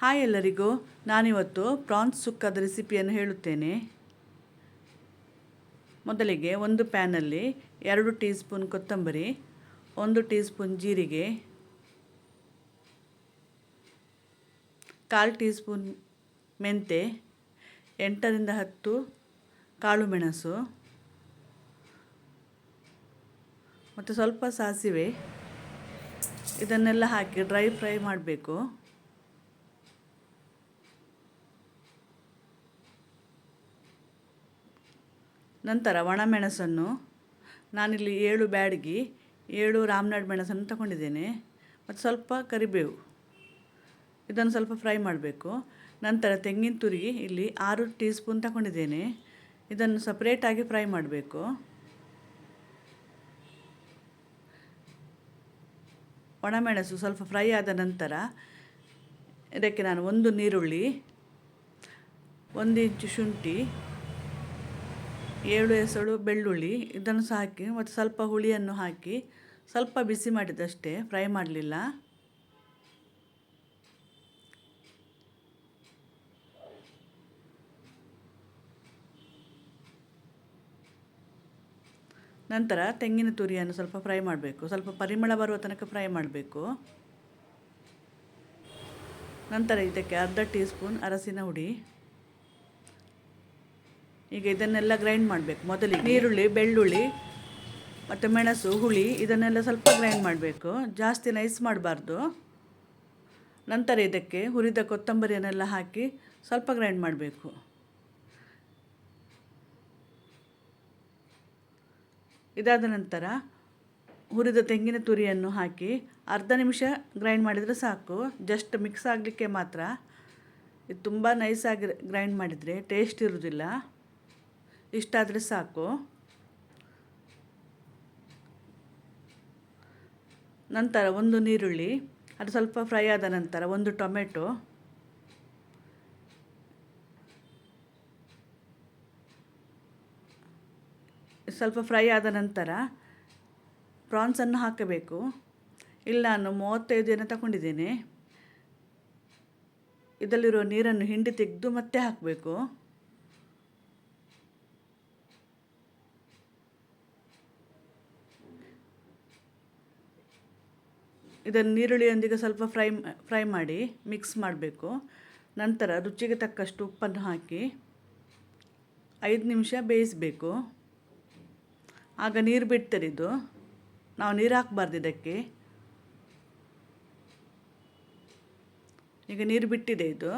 Hi ಎಲ್ಲರಿಗೂ. ನಾನಿವತ್ತು France ಸುಕ್ಕದ ರೆಸಿಪಿಯನ್ನು ಹೇಳುತ್ತೇನೆ. ಮೊದಲಿಗೆ ಒಂದು ಪ್ಯಾನಲ್ಲಿ ಎರಡು ಟೀ ಸ್ಪೂನ್ ಕೊತ್ತಂಬರಿ, ಒಂದು ಟೀ ಸ್ಪೂನ್ ಜೀರಿಗೆ, ಕಾಲು ಟೀ ಸ್ಪೂನ್ ಮೆಂತೆ, ಎಂಟರಿಂದ ಹತ್ತು ಕಾಳು ಮೆಣಸು, ಮತ್ತು ಸ್ವಲ್ಪ ಸಾಸಿವೆ. ಇದನ್ನೆಲ್ಲ ಹಾಕಿ ಡ್ರೈ ಫ್ರೈ ಮಾಡಬೇಕು. ನಂತರ ಒಣಮೆಣಸನ್ನು ನಾನಿಲ್ಲಿ ಏಳು ಬ್ಯಾಡಗಿ, ಏಳು ರಾಮನಾಡ್ ಮೆಣಸನ್ನು ತಗೊಂಡಿದ್ದೇನೆ. ಮತ್ತು ಸ್ವಲ್ಪ ಕರಿಬೇವು. ಇದನ್ನು ಸ್ವಲ್ಪ ಫ್ರೈ ಮಾಡಬೇಕು. ನಂತರ ತೆಂಗಿನ ತುರಿ ಇಲ್ಲಿ ಆರು ಟೀ ಸ್ಪೂನ್ ತಗೊಂಡಿದ್ದೇನೆ. ಇದನ್ನು ಸಪ್ರೇಟಾಗಿ ಫ್ರೈ ಮಾಡಬೇಕು. ಒಣಮೆಣಸು ಸ್ವಲ್ಪ ಫ್ರೈ ಆದ ನಂತರ ಇದಕ್ಕೆ ನಾನು ಒಂದು ನೀರುಳ್ಳಿ, ಒಂದು ಇಂಚು ಶುಂಠಿ ಏಳು ಎಸಳು ಬೆಳ್ಳುಳ್ಳಿ, ಇದನ್ನು ಸಹ ಹಾಕಿ, ಮತ್ತು ಸ್ವಲ್ಪ ಹುಳಿಯನ್ನು ಹಾಕಿ, ಸ್ವಲ್ಪ ಬಿಸಿ ಮಾಡಿದಷ್ಟೇ, ಫ್ರೈ ಮಾಡಲಿಲ್ಲ. ನಂತರ ತೆಂಗಿನ ತುರಿಯನ್ನು ಸ್ವಲ್ಪ ಫ್ರೈ ಮಾಡಬೇಕು. ಸ್ವಲ್ಪ ಪರಿಮಳ ಬರುವ ತನಕ ಫ್ರೈ ಮಾಡಬೇಕು. ನಂತರ ಇದಕ್ಕೆ ಅರ್ಧ ಟೀ ಸ್ಪೂನ್ ಅರಸಿನ ಹುಡಿ. ಈಗ ಇದನ್ನೆಲ್ಲ ಗ್ರೈಂಡ್ ಮಾಡಬೇಕು ಮೊದಲಿಗೆ. ನೀರುಳ್ಳಿ, ಬೆಳ್ಳುಳ್ಳಿ, ಮತ್ತು ಮೆಣಸು, ಹುಳಿ, ಇದನ್ನೆಲ್ಲ ಸ್ವಲ್ಪ ಗ್ರೈಂಡ್ ಮಾಡಬೇಕು. ಜಾಸ್ತಿ ನೈಸ್ ಮಾಡಬಾರ್ದು. ನಂತರ ಇದಕ್ಕೆ ಹುರಿದ ಕೊತ್ತಂಬರಿಯನ್ನೆಲ್ಲ ಹಾಕಿ ಸ್ವಲ್ಪ ಗ್ರೈಂಡ್ ಮಾಡಬೇಕು. ಇದಾದ ನಂತರ ಹುರಿದ ತೆಂಗಿನ ತುರಿಯನ್ನು ಹಾಕಿ ಅರ್ಧ ನಿಮಿಷ ಗ್ರೈಂಡ್ ಮಾಡಿದರೆ ಸಾಕು. ಜಸ್ಟ್ ಮಿಕ್ಸ್ ಆಗಲಿಕ್ಕೆ ಮಾತ್ರ. ಇದು ತುಂಬ ನೈಸಾಗಿ ಗ್ರೈಂಡ್ ಮಾಡಿದರೆ ಟೇಸ್ಟ್ ಇರೋದಿಲ್ಲ ಇಷ್ಟಾದರೆ ಸಾಕು. ನಂತರ ಒಂದು ನೀರುಳ್ಳಿ ಅದು ಸ್ವಲ್ಪ ಫ್ರೈ ಆದ ನಂತರ ಒಂದು ಟೊಮೆಟೊ. ಸ್ವಲ್ಪ ಫ್ರೈ ಆದ ನಂತರ ಪ್ರಾನ್ಸನ್ನು ಹಾಕಬೇಕು. ಇಲ್ಲ ನಾನು ಮೂವತ್ತೈದು ದಿನ ತಗೊಂಡಿದ್ದೇನೆ ಇದರಲ್ಲಿರುವ ನೀರನ್ನು ಹಿಂಡಿ ತೆಗೆದು ಮತ್ತೆ ಹಾಕಬೇಕು. ಇದನ್ನು ನೀರುಳ್ಳಿಯೊಂದಿಗೆ ಸ್ವಲ್ಪ ಫ್ರೈ ಫ್ರೈ ಮಾಡಿ ಮಿಕ್ಸ್ ಮಾಡಬೇಕು. ನಂತರ ರುಚಿಗೆ ತಕ್ಕಷ್ಟು ಉಪ್ಪನ್ನು ಹಾಕಿ ಐದು ನಿಮಿಷ ಬೇಯಿಸಬೇಕು. ಆಗ ನೀರು ಬಿಡ್ತಾರೆ ಇದು ನಾವು ನೀರು ಹಾಕಬಾರ್ದು ಇದಕ್ಕೆ. ಈಗ ನೀರು ಬಿಟ್ಟಿದೆ ಇದು.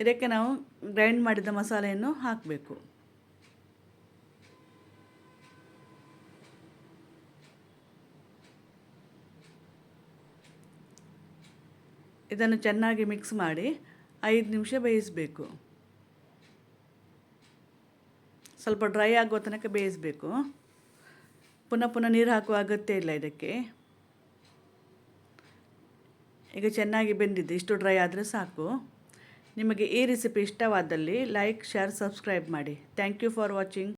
ಇದಕ್ಕೆ ನಾವು ಗ್ರೈಂಡ್ ಮಾಡಿದ ಮಸಾಲೆಯನ್ನು ಹಾಕಬೇಕು. ಇದನ್ನು ಚೆನ್ನಾಗಿ ಮಿಕ್ಸ್ ಮಾಡಿ ಐದು ನಿಮಿಷ ಬೇಯಿಸಬೇಕು. ಸ್ವಲ್ಪ ಡ್ರೈ ಆಗುವ ತನಕ ಬೇಯಿಸಬೇಕು. ಪುನಃ ಪುನಃ ನೀರು ಹಾಕುವ ಅಗತ್ಯ ಇಲ್ಲ ಇದಕ್ಕೆ. ಈಗ ಚೆನ್ನಾಗಿ ಬೆಂದಿದೆ. ಇಷ್ಟು ಡ್ರೈ ಆದರೆ ಸಾಕು. ನಿಮಗೆ ಈ ರೆಸಿಪಿ ಇಷ್ಟವಾದಲ್ಲಿ ಲೈಕ್ ಶೇರ್ ಸಬ್ಸ್ಕ್ರೈಬ್ ಮಾಡಿ. Thank you for watching